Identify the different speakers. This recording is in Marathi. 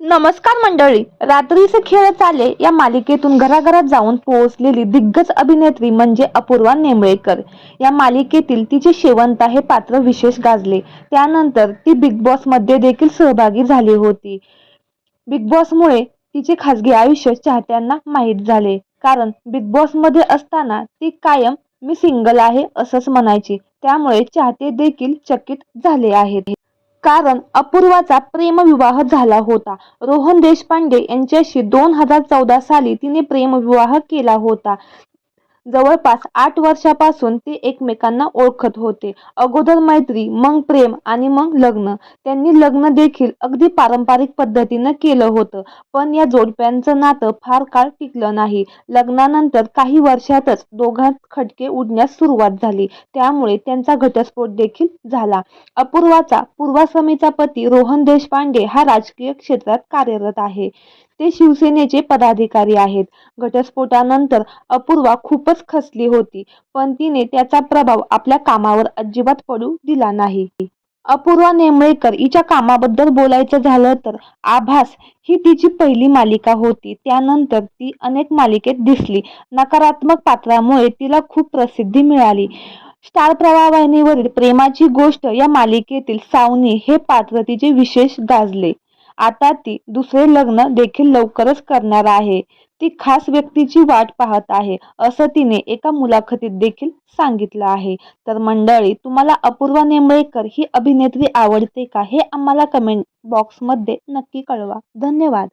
Speaker 1: नमस्कार मंडळी. रात्रीचे खेळ चाले या मालिकेतून घराघरात जाऊन पोहोचलेली दिग्गज अभिनेत्री म्हणजे अपूर्वा नेमळेकर या मालिकेतील तिचे शेवंता हे पात्र विशेष गाजले. त्यानंतर ती बिग बॉसमध्ये देखील सहभागी झाली होती. बिग बॉसमुळे तिचे खासगी आयुष्य चाहत्यांना माहीत झाले. कारण बिग बॉसमध्ये असताना ती कायम मी सिंगल आहे असंच म्हणायची. त्यामुळे चाहते देखील चकित झाले आहेत. कारण अपूर्वाचा प्रेमविवाह झाला होता. रोहन देशपांडे यांच्याशी दोन हजार चौदा साली तिने प्रेमविवाह केला होता. जवळपास आठ वर्षापासून ते एकमेकांना ओळखत होते. अगोदर मैत्री मग प्रेम आणि मग लग्न. त्यांनी लग्न देखील अगदी पारंपरिक पद्धतीनं केलं होतं. पण या जोडप्यांचं नातं फार काळ टिकलं नाही. लग्नानंतर काही वर्षातच दोघांत खटके उडण्यास सुरुवात झाली. त्यामुळे त्यांचा घटस्फोट देखील झाला. अपूर्वाचा पूर्वासमीचा पती रोहन देशपांडे हा राजकीय क्षेत्रात कार्यरत आहे. ते शिवसेनेचे पदाधिकारी आहेत. घटस्फोटानंतर अपूर्वा खूपच खसली होती पण तिने त्याचा प्रभाव आपल्या कामावर अजिबात पडू दिला नाही. अपूर्वा नेमळेकर हिच्या कामाबद्दल बोलायचं झालं तर आभास ही तिची पहिली मालिका होती. त्यानंतर ती अनेक मालिकेत दिसली. नकारात्मक पात्रामुळे तिला खूप प्रसिद्धी मिळाली. स्टार प्रवाहिनीवरील प्रेमाची गोष्ट या मालिकेतील सावनी हे पात्र तिचे विशेष गाजले. आता ती दुसरे लग्न देखील लवकरच करणार आहे. ती खास व्यक्तीची वाट पाहत आहे असं तिने एका मुलाखतीत देखील सांगितलं आहे. तर मंडळी तुम्हाला अपूर्वा नेमळेकर ही अभिनेत्री आवडते का हे आम्हाला कमेंट बॉक्समध्ये नक्की कळवा. धन्यवाद.